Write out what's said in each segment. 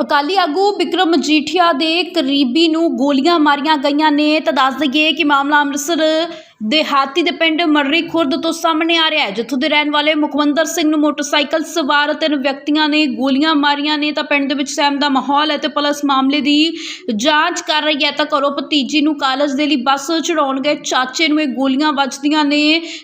ਅਕਾਲੀ ਆਗੂ ਬਿਕਰਮ ਮਜੀਠੀਆ ਦੇ ਕਰੀਬੀ ਨੂੰ ਗੋਲੀਆਂ ਮਾਰੀਆਂ ਗਈਆਂ ਨੇ। ਤਾਂ ਦੱਸ ਦਈਏ ਕਿ ਮਾਮਲਾ ਅੰਮ੍ਰਿਤਸਰ ਦੇਹਾਤੀ ਦੇ ਪਿੰਡ ਮਰਰੀ ਖੁਰਦ ਤੋਂ ਸਾਹਮਣੇ ਆ ਰਿਹਾ ਹੈ, ਜਿੱਥੋਂ ਦੇ ਰਹਿਣ ਵਾਲੇ ਮੁਖਵੰਦਰ ਸਿੰਘ ਨੂੰ ਮੋਟਰਸਾਈਕਲ ਸਵਾਰ ਤਿੰਨ ਵਿਅਕਤੀਆਂ ਨੇ ਗੋਲੀਆਂ ਮਾਰੀਆਂ ਨੇ, ਤਾਂ ਪਿੰਡ ਦੇ ਵਿੱਚ ਸਹਿਮ ਦਾ ਮਾਹੌਲ ਹੈ ਤੇ ਪੁਲਿਸ ਮਾਮਲੇ ਦੀ ਜਾਂਚ ਕਰ ਰਹੀ ਹੈ। ਤਾਂ ਘਰੋਂ ਭਤੀਜੀ ਨੂੰ ਕਾਲਜ ਦੇ ਲਈ ਬੱਸ ਚੜਾਉਣ ਗਏ ਚਾਚੇ ਨੂੰ ਇਹ ਗੋਲੀਆਂ ਵੱਜਦੀਆਂ ਨੇ।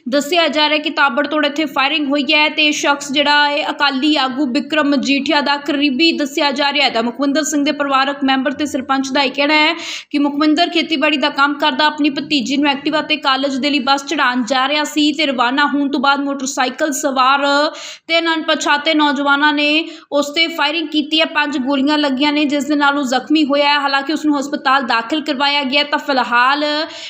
ਦੱਸਿਆ ਜਾ ਰਿਹਾ ਕਿ ਤਾਬੜਤੋੜ ਇੱਥੇ ਫਾਇਰਿੰਗ ਹੋਈ ਹੈ ਤੇ ਇਹ ਸ਼ਖਸ ਜਿਹੜਾ ਹੈ ਅਕਾਲੀ ਆਗੂ ਬਿਕਰਮ ਮਜੀਠੀਆ ਦਾ ਕਰੀਬੀ ਦੱਸਿਆ ਜਾ ਰਿਹਾ ਹੈ। ਤਾਂ ਮੁਖਵਿੰਦਰ ਸਿੰਘ ਦੇ ਪਰਿਵਾਰਕ ਮੈਂਬਰ ਤੇ ਸਰਪੰਚ ਦਾ ਇਹ ਕਹਿਣਾ ਹੈ ਕਿ ਮੁਖਵਿੰਦਰ ਖੇਤੀਬਾੜੀ ਦਾ ਕੰਮ ਕਰਦਾ, ਆਪਣੀ ਭਤੀਜੀ ਨੂੰ ਐਕਟਿਵਾ ਤੇ ਕਾਲਜ ਦੇ ਲਈ ਬੱਸ ਚੜਾਉਣ ਜਾ ਰਿਹਾ ਸੀ ਤੇ ਰਵਾਨਾ ਹੋਣ ਤੋਂ ਬਾਅਦ ਮੋਟਰਸਾਈਕਲ ਸਵਾਰ ਤਿੰਨ ਅਣਪਛਾਤੇ ਨੌਜਵਾਨਾਂ ਨੇ ਉਸ ਤੇ ਫਾਇਰਿੰਗ ਕੀਤੀ ਹੈ। ਪੰਜ ਗੋਲੀਆਂ ਲੱਗੀਆਂ ਨੇ, ਜਿਸ ਦੇ ਨਾਲ ਉਹ ਜ਼ਖਮੀ ਹੋਇਆ ਹੈ। ਹਾਲਾਂਕਿ ਉਸ ਨੂੰ ਹਸਪਤਾਲ ਦਾਖਲ ਕਰਵਾਇਆ ਗਿਆ ਤਾਂ ਫਿਲਹਾਲ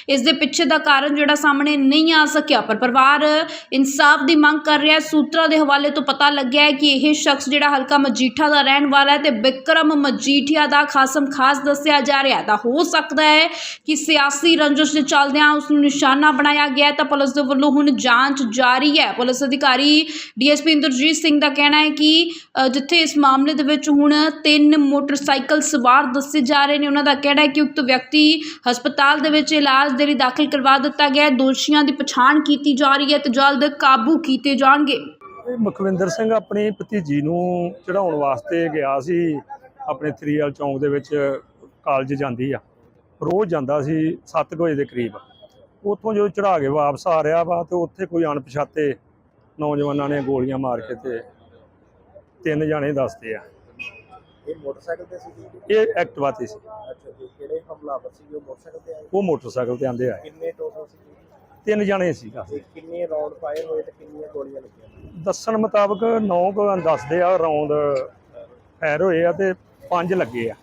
ਇਸ ਦੇ ਪਿੱਛੇ ਦਾ ਕਾਰਨ ਜਿਹੜਾ ਸਾਹਮਣੇ ਨਹੀਂ ਆ ਸਕਿਆ, ਪਰ ਪਰਿਵਾਰ ਇਨਸਾਫ ਦੀ ਮੰਗ ਕਰ ਰਿਹਾ ਸੂਤਰਾਂ ਦੇ ਹਵਾਲੇ ਤੋਂ ਪਤਾ ਲੱਗਿਆ ਹੈ ਕਿ ਇਹ ਸ਼ਖਸ ਜਿਹੜਾ ਹਲਕਾ ਮਜੀਠਾ ਦਾ ਰਹਿਣ ਵਾਲਾ ਹੈ ਤੇ ਬਿਕਰਮ ਮਜੀਠੀਆ ਦਾ ਖਾਸਮ ਖਾਸ ਦੱਸਿਆ ਜਾ ਰਿਹਾ ਤਾਂ ਹੋ ਸਕਦਾ ਹੈ ਕਿ ਸਿਆਸੀ ਰੰਜਿਸ਼ ਦੇ ਚੱਲਦਿਆਂ ਉਸ ਨੂੰ ਨਿਸ਼ਾਨਾ ਬਣਾਇਆ ਗਿਆ ਤਾਂ ਪੁਲਿਸ ਦੇ ਵੱਲੋਂ ਹੁਣ ਜਾਂਚ ਜਾਰੀ ਹੈ। ਪੁਲਿਸ ਅਧਿਕਾਰੀ ਡੀਐਸਪੀ ਇੰਦਰਜੀਤ ਸਿੰਘ ਦਾ ਕਹਿਣਾ ਹੈ ਕਿ ਜਿੱਥੇ ਇਸ ਮਾਮਲੇ ਦੇ ਵਿੱਚ ਹੁਣ ਤਿੰਨ ਮੋਟਰਸਾਈਕਲ ਸਵਾਰ ਦੱਸੇ ਜਾ ਰਹੇ ਨੇ, ਉਹਨਾਂ ਦਾ ਕਹਿਣਾ ਹੈ ਕਿ ਉਕਤ ਵਿਅਕਤੀ ਹਸਪਤਾਲ ਦੇ ਵਿੱਚ ਇਲਾਜ ਦੇ ਲਈ ਦਾਖਲ ਕਰਵਾ ਦਿੱਤਾ ਗਿਆ ਹੈ, ਦੋਸ਼ੀਆਂ ਦੀ ਪਛਾਣ ਕੀਤੀ ਜਾ ਰਹੀ ਹੈ ਤੇ ਜਲਦ ਕਾਬੂ ਕੀਤੇ ਜਾਣਗੇ। ਮੁਖਵਿੰਦਰ ਸਿੰਘ ਆਪਣੀ ਭਤੀਜੀ ਨੂੰ ਚੜਾਉਣ ਵਾਸਤੇ ਗਿਆ ਸੀ, ਆਪਣੇ ਥਰੀਅਲ ਚੌਂਕ ਦੇ ਵਿੱਚ ਕਾਲਜ ਜਾਂਦੀ ਆ। ਰੋਜ਼ ਜਾਂਦਾ ਸੀ 7 ਵਜੇ ਦੇ ਕਰੀਬ। ਉੱਥੋਂ ਜਦੋਂ ਚੜਾ ਕੇ ਵਾਪਸ ਆ ਰਿਹਾ ਵਾ ਤੇ ਉੱਥੇ ਕੋਈ ਅਣਪਛਾਤੇ ਨੌਜਵਾਨਾਂ ਨੇ ਗੋਲੀਆਂ ਮਾਰ ਕੇ ਤੇ ਤਿੰਨ ਜਾਣੇ ਦੱਸਦੇ ਆ। ਇਹ ਮੋਟਰਸਾਈਕਲ ਤੇ ਸੀ ਜੀ? ਇਹ ਐਕਟਿਵਾ ਤੇ ਸੀ। ਅੱਛਾ ਜੀ ਕਿਹੜੇ ਹਮਲਾਵਰ ਸੀ? ਜੋ ਮੋਟਰਸਾਈਕਲ ਤੇ ਆਏ? ਉਹ ਮੋਟਰਸਾਈਕਲ ਤੇ ਆਂਦੇ ਆ ਕਿੰਨੇ ਟੋਟਲ ਸੀ ਜੀ? ਤਿੰਨ ਜਾਣੇ ਸੀ ਤੇ ਕਿੰਨੇ ਰਾਉਂਡ ਫਾਇਰ ਹੋਏ ਤੇ ਕਿੰਨੀਆਂ ਗੋਲੀਆਂ ਲੱਗੀਆਂ? ਦੱਸਣ ਮੁਤਾਬਕ 9 ਕੁ ਦੱਸਦੇ ਆ ਰੌਂਦ ਫਾਇਰ ਹੋਏ ਆ ਤੇ ਪੰਜ ਲੱਗੇ ਆ।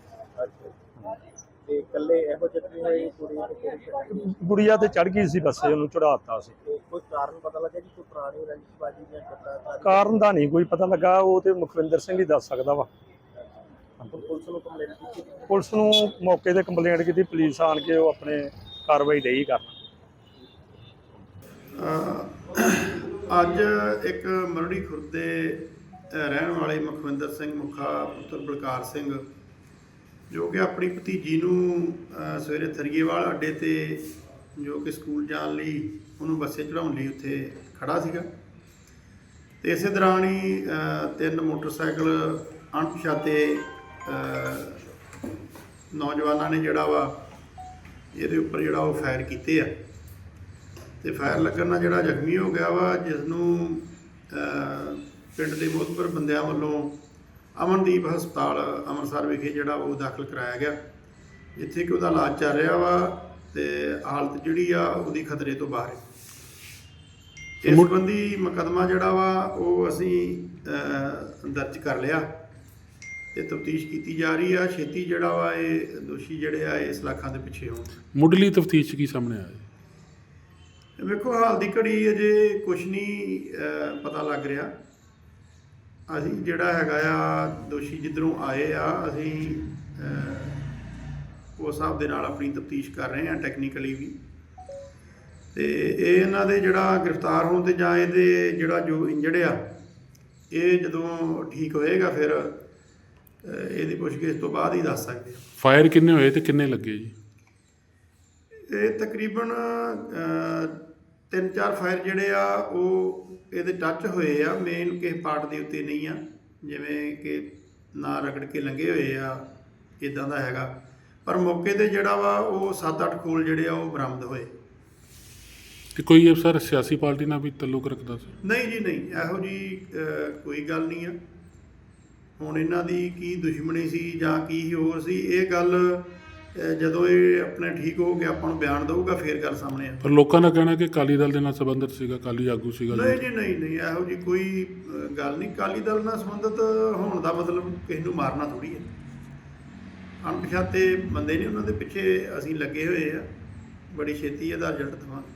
ਤੇ ਇਕੱਲੇ ਇਹੋ ਜਿਹੀ ਹੋਈ ਕੁੜੀ ਤੇ ਕਿਹੜੀ ਕਿਹੜੀ? ਗੁੜੀਆ ਤੇ ਚੜ ਗਈ ਸੀ ਬੱਸੇ ਉਹਨੂੰ ਚੜਾਤਾ ਸੀ। ਤੇ ਕੋਈ ਕਾਰਨ ਪਤਾ ਲੱਗਾ ਜੀ ਕੋਈ ਪੁਰਾਣੀ ਰੰਜਿਸ਼ਬਾਜੀ ਜਾਂ ਕਿੱਦਾਂ ਕਾਰਨ? ਕਾਰਨ ਦਾ ਨਹੀਂ ਕੋਈ ਪਤਾ ਲੱਗਾ ਉਹ ਤੇ ਮੁਖਵਿੰਦਰ ਸਿੰਘ ਹੀ ਦੱਸ ਸਕਦਾ ਵਾ। ਪੁਲਿਸ ਨੂੰ ਕੰਪਲੇਂਟ ਕੀਤੀ? ਪੁਲਿਸ ਨੂੰ ਮੌਕੇ ਤੇ ਕੰਪਲੇਂਟ ਕੀਤੀ ਪੁਲਿਸ ਆਣ ਕੇ ਉਹ ਆਪਣੇ ਕਾਰਵਾਈ ਡਈ ਕਰਨ। ਅੱਜ ਇੱਕ ਮਰੜੀ ਖੁਰਦ ਦੇ ਰਹਿਣ ਵਾਲੇ ਮੁਖਵਿੰਦਰ ਸਿੰਘ ਮੁਖਾ ਪੁੱਤਰ ਬਲਕਾਰ ਸਿੰਘ ਜੋ ਕਿ ਆਪਣੀ ਭਤੀਜੀ ਨੂੰ ਸਵੇਰੇ ਥਰੀਏਵਾਲ ਅੱਡੇ ਤੇ ਜੋ ਕਿ ਸਕੂਲ ਜਾਣ ਲਈ ਉਹਨੂੰ ਬੱਸੇ ਚੜਾਉਣ ਲਈ ਉੱਥੇ ਖੜਾ ਸੀਗਾ। ਤੇ ਇਸੇ ਦੌਰਾਨ ਹੀ ਤਿੰਨ ਮੋਟਰਸਾਈਕਲ ਅਣਪਛਾਤੇ ਨੌਜਵਾਨਾਂ ਨੇ ਜਿਹੜਾ ਵਾ ਇਹਦੇ ਉੱਪਰ ਜਿਹੜਾ ਉਹ ਫਾਇਰ ਕੀਤੇ ਆ। ਤੇ ਫਾਇਰ ਲੱਗਣ ਨਾਲ ਜਿਹੜਾ ਜ਼ਖਮੀ ਹੋ ਗਿਆ ਵਾ ਜਿਸ ਨੂੰ ਪਿੰਡ ਦੇ ਮੋਹਤਬਰ ਬੰਦਿਆਂ ਵੱਲੋਂ ਅਮਨਦੀਪ ਹਸਪਤਾਲ ਅੰਮ੍ਰਿਤਸਰ ਵਿਖੇ ਜਿਹੜਾ ਉਹ ਦਾਖਲ ਕਰਾਇਆ ਗਿਆ। ਜਿੱਥੇ ਕਿ ਉਹਦਾ ਇਲਾਜ ਚੱਲ ਰਿਹਾ ਵਾ ਤੇ ਹਾਲਤ ਜਿਹੜੀ ਆ ਉਹਦੀ ਖਤਰੇ ਤੋਂ ਬਾਹਰ ਹੈ। ਇਸ ਸੰਬੰਧੀ ਮੁਕੱਦਮਾ ਜਿਹੜਾ ਵਾ ਉਹ ਅਸੀਂ ਦਰਜ ਕਰ ਲਿਆ ਤੇ ਤਫਤੀਸ਼ ਕੀਤੀ ਜਾ ਰਹੀ ਆ। ਛੇਤੀ ਜਿਹੜਾ ਵਾ ਇਹ ਦੋਸ਼ੀ ਜਿਹੜੇ ਆ ਇਸ ਲੱਖਾਂ ਦੇ ਪਿੱਛੇ ਹੋਣ। ਮੁੱਢਲੀ ਤਫਤੀਸ਼ ਕੀ ਸਾਹਮਣੇ ਆਇਆ? ਵੇਖੋ ਹਾਲ ਦੀ ਘੜੀ ਅਜੇ ਕੁਝ ਨਹੀਂ ਪਤਾ ਲੱਗ ਰਿਹਾ। ਅਸੀਂ ਜਿਹੜਾ ਹੈਗਾ ਆ ਦੋਸ਼ੀ ਜਿੱਧਰੋਂ ਆਏ ਆ ਅਸੀਂ ਅਹ, ਉਸ ਹਿਸਾਬ ਦੇ ਨਾਲ ਆਪਣੀ ਤਫਤੀਸ਼ ਕਰ ਰਹੇ ਆ ਟੈਕਨੀਕਲੀ ਵੀ। ਤੇ ਇਹ ਇਹਨਾਂ ਦੇ ਜਿਹੜਾ ਗ੍ਰਿਫਤਾਰ ਹੋਣ ਤੇ ਜਾਂ ਇਹਦੇ ਜਿਹੜਾ ਜੋ ਇੰਜਰਡ ਆ ਇਹ ਜਦੋਂ ਠੀਕ ਹੋਏਗਾ ਫਿਰ ਇਹਦੀ ਪੁੱਛਗਿੱਛ ਤੋਂ ਬਾਅਦ ਹੀ ਦੱਸ ਸਕਦੇ ਆ ਫਾਇਰ ਕਿੰਨੇ ਹੋਏ ਤੇ ਕਿੰਨੇ ਲੱਗੇ ਜੀ? ਇਹ ਤਕਰੀਬਨ ਤਿੰਨ ਚਾਰ ਫਾਇਰ ਜਿਹੜੇ ਆ ਉਹ ਇਹਦੇ ਟੱਚ ਹੋਏ ਆ ਮੇਨ ਕਿਸੇ ਪਾਰਟ ਦੇ ਉੱਤੇ ਨਹੀਂ ਆ। ਜਿਵੇਂ ਕਿ ਨਾ ਰਗੜ ਕੇ ਲੰਗੇ ਹੋਏ ਆ ਇਦਾਂ ਦਾ ਹੈਗਾ। ਪਰ ਮੌਕੇ ਤੇ ਜਿਹੜਾ ਵਾ ਉਹ 7-8 ਖੋਲ ਜਿਹੜੇ ਆ ਉਹ ਬਰਾਮਦ ਹੋਏ। ਤੇ ਕੋਈ ਅਫਸਰ ਸਿਆਸੀ ਪਾਰਟੀ ਨਾਲ ਵੀ ਤਾਲੁਕ ਰੱਖਦਾ ਸੀ? ਨਹੀਂ ਜੀ ਨਹੀਂ। ਇਹੋ ਜੀ ਕੋਈ ਗੱਲ ਨਹੀਂ ਆ। ਹੁਣ ਇਹਨਾਂ ਦੀ ਕੀ ਦੁਸ਼ਮਣੀ ਸੀ ਜਾਂ ਕੀ ਹੋਰ ਸੀ ਇਹ ਗੱਲ ਜਦੋਂ ਇਹ ਆਪਣੇ ਠੀਕ ਹੋ ਕੇ ਆਪਾਂ ਨੂੰ ਬਿਆਨ ਦਊਗਾ ਫੇਰ ਗੱਲ ਸਾਹਮਣੇ ਆ ਪਰ ਲੋਕਾਂ ਦਾ ਕਹਿਣਾ ਕਿ ਅਕਾਲੀ ਦਲ ਦੇ ਨਾਲ ਸੰਬੰਧਿਤ ਸੀਗਾ ਅਕਾਲੀ ਆਗੂ ਸੀਗਾ ਨਹੀਂ ਜੀ ਨਹੀਂ ਨਹੀਂ ਇਹੋ ਜੀ ਕੋਈ ਗੱਲ ਨਹੀਂ। ਕਾਲੀ ਦਲ ਨਾਲ ਸੰਬੰਧਿਤ ਹੋਣ ਦਾ ਮਤਲਬ ਕਿਸੇ ਨੂੰ ਮਾਰਨਾ ਥੋੜੀ ਹੈ। ਅਣਪਛਾਤੇ ਬੰਦੇ ਨੇ ਉਹਨਾਂ ਦੇ ਪਿੱਛੇ ਅਸੀਂ ਲੱਗੇ ਹੋਏ ਆ। ਬੜੀ ਛੇਤੀ ਇਹਦਾ ਰਿਜ਼ਲਟ ਦਵਾਂਗੇ